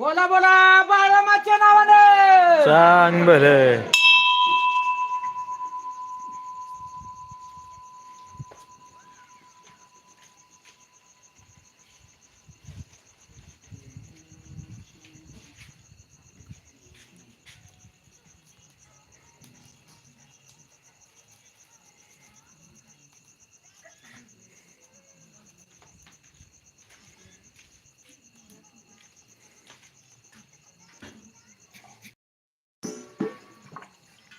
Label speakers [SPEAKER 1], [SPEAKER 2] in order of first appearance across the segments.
[SPEAKER 1] बोला बोला बाळमाच्या नावाने.
[SPEAKER 2] सांग भलं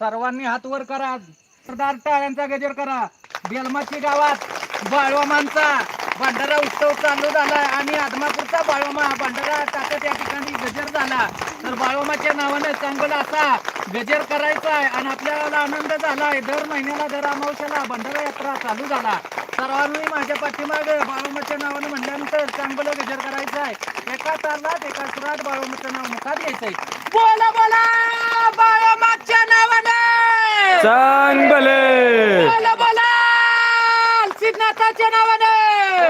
[SPEAKER 1] सर्वांनी हात वर करा. सरदार टाळ्यांचा गजर करा. बेलमाची गावात बाळवामांचा. भंडारा उत्सव चालू झाला आणि आदमापूरचा बाळवामा भंडारा टाकत या ठिकाणी गजर झाला. तर बाळवामाच्या नावाने चांगला असा गजर करायचा आहे आणि आपल्याला आनंद झालाय. दर महिन्याला दर अमावश्याला भंडारा यात्रा चालू झाला. सर्वांनी माझ्या पाठीमागे बाळोमाच्या नावाने म्हणल्यानंतर चांगलं गजर करायचं आहे. एका तालात एका सुरात बाळोमाचं नाव मुखात घ्यायचंय बोला बोला बाळोमाच्या नावाने!
[SPEAKER 2] सांग भलं
[SPEAKER 1] बोला बोला सिद्धनाथाच्या नावाने!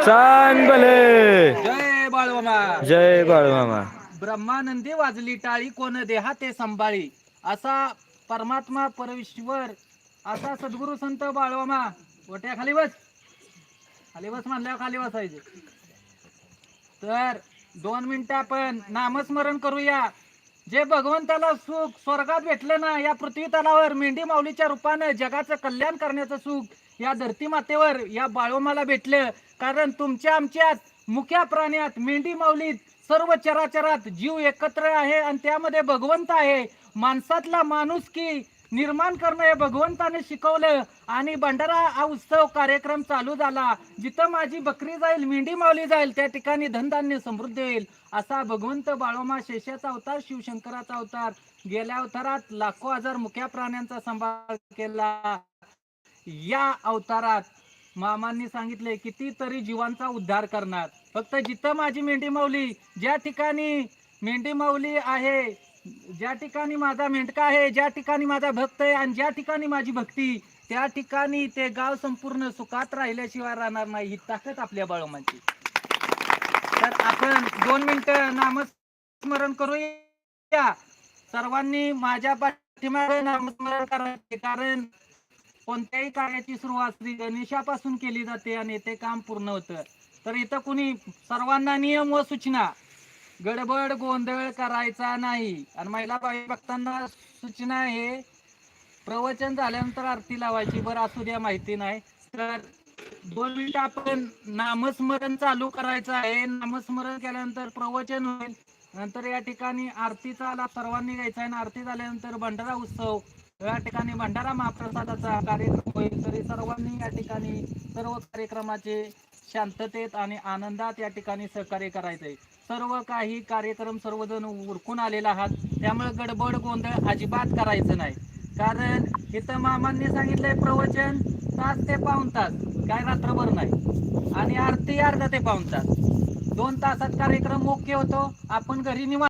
[SPEAKER 2] सांग भलं
[SPEAKER 1] जय बाळोमा
[SPEAKER 2] जय बाळ मामा
[SPEAKER 1] ब्रह्मानंदी वाजली टाळी कोण देहा ते संभाळी. असा परमात्मा परमेश्वर असा सद्गुरु संत बाळवामा वट्या खाली बस. खाली बस म्हणल्यावर खाली बसायचे. तर दोन मिनिटं आपण नामस्मरण करूया. जे भगवंताला सुख स्वर्गात भेटलं ना या पृथ्वी तलावर मेंढी माऊलीच्या रूपानं जगाचं कल्याण करण्याचं सुख या धरती मातेवर या बाळोमाला भेटलं. कारण तुमच्या आमच्यात मुख्या प्राण्यात मेंढी माऊलीत सर्व चराचरात जीव एकत्र आहे आणि त्यामध्ये भगवंत आहे. माणसातला माणूस की निर्माण करणं हे भगवंताने शिकवलं आणि भंडारा हा उत्सव कार्यक्रम चालू झाला. जिथं माझी बकरी जाईल मेंढी माऊली जाईल त्या ठिकाणी धनधान्य समृद्ध येईल असा भगवंत बाळोमा शेषाचा अवतार शिवशंकराचा अवतार. गेल्या अवतारात लाखो हजार मुख्या प्राण्यांचा सांभाळ केला. या अवतारात मामांनी सांगितले कितीतरी जीवांचा उद्धार करणार. फक्त जिथं माझी मेंढी माऊली ज्या ठिकाणी मेंढी माऊली आहे ज्या ठिकाणी माझा मेंढका आहे ज्या ठिकाणी माझा भक्त आहे आणि ज्या ठिकाणी माझी भक्ती त्या ठिकाणी ते गाव संपूर्ण सुखात राहिल्याशिवाय राहणार नाही ही ताकद आपल्या बाळोमांची. तर आपण दोन मिनिटं नामस्मरण करूया. सर्वांनी माझ्या पाठीमागे नामस्मरण करायचे कारण कोणत्याही कार्याची सुरुवात श्री गणेशापासून केली जाते आणि ते काम पूर्ण होतं. तर इथं कुणी सर्वांना नियम व सूचना गडबड गोंधळ करायचा नाही. आणि महिला बाई भक्तांना सूचना हे प्रवचन झाल्यानंतर आरती लावायची. बरं असू द्या माहिती नाही. तर दोन मिनिट आपण नामस्मरण चालू करायचं आहे. नामस्मरण केल्यानंतर प्रवचन होईल. नंतर या ठिकाणी आरतीचा लाभ सर्वांनी घ्यायचा आहे. आणि आरती झाल्यानंतर भंडारा उत्सव या ठिकाणी भंडारा महाप्रसादाचा कार्यक्रम होईल. तरी सर्वांनी या ठिकाणी सर्व कार्यक्रमाचे शांततेत आणि आनंदात या ठिकाणी सहकार्य करायचंय. सर्व काही कार्यक्रम सर्वजण उरकून आलेला आहात. त्यामुळे गडबड गोंधळ अजिबात करायचं नाही. कारण इथं मामांनी सांगितलंय प्रवचन तास ते पाऊन तास काय रात्रभर नाही. आणि आरती अर्धा ते पाऊन तास. दोन तासात कार्यक्रम मुख्य होतो. आपण घरी निवांत